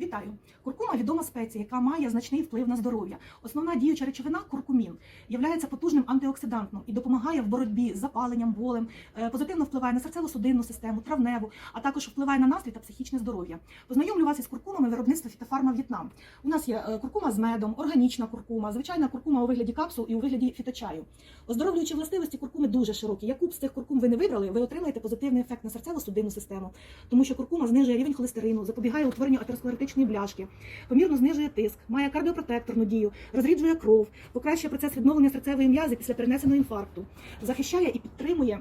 Вітаю! Куркума відома спеція, яка має значний вплив на здоров'я. Основна діюча речовина куркумін є потужним антиоксидантом і допомагає в боротьбі з запаленням, болем, е, позитивно впливає на серцево-судинну систему, травневу, а також впливає на настрій та психічне здоров'я. Познайомлю вас із куркумами виробництва фітофарма В'єтнам. У нас є е, куркума з медом, органічна куркума, звичайна куркума у вигляді капсул і у вигляді фіточаю. Оздоровлюючі властивості куркуми дуже широкі. Яку б з цих куркум ви не вибрали, ви отримаєте позитивний ефект на серцево-судинну систему, тому що куркума знижує рівень холестерину, запобігає утворенню атеросклеротичної бляшки, помірно знижує тиск, має кардіопротекторну дію, розріджує кров, покращує процес відновлення серцевої м'язи після перенесеного інфаркту, захищає і підтримує.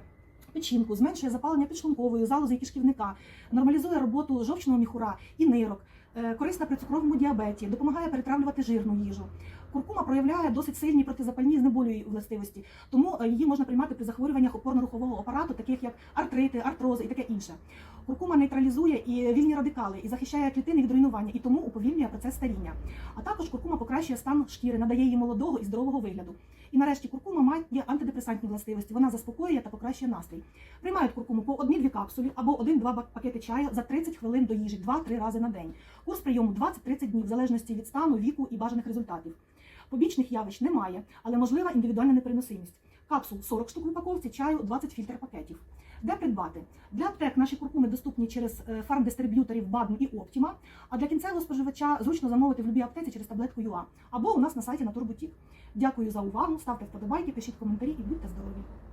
Печінку зменшує запалення підшлункової залози і кишківника, нормалізує роботу жовчного міхура і нирок, е, корисна при цукровому діабеті, допомагає перетравлювати жирну їжу. Куркума проявляє досить сильні протизапальні знеболюючі властивості, тому е, її можна приймати при захворюваннях опорно-рухового апарату, таких як артрити, артрози і таке інше. Куркума нейтралізує і вільні радикали і захищає клітини від руйнування, і тому уповільнює процес старіння. А також куркума покращує стан шкіри, надає їй молодого і здорового вигляду. І нарешті куркума має антидепресантні властивості. Вона заспокоює та покращує настрій. Приймають куркуму по одній-дві капсулі або один-два пакети чаю за 30 хвилин до їжі, 2-3 рази на день. Курс прийому 20-30 днів, в залежності від стану, віку і бажаних результатів. Побічних явищ немає, але можлива індивідуальна непереносимість. Капсул 40 штук в упаковці, чаю 20 фільтр пакетів. Де придбати? Для аптек наші куркуми доступні через е, фармдистриб'юторів Бадм і Оптіма, а для кінцевого споживача зручно замовити в любій аптеці через таблетку ЮА або у нас на сайті Натурбутік. Дякую за увагу, ставте вподобайки, пишіть коментарі і будьте здорові!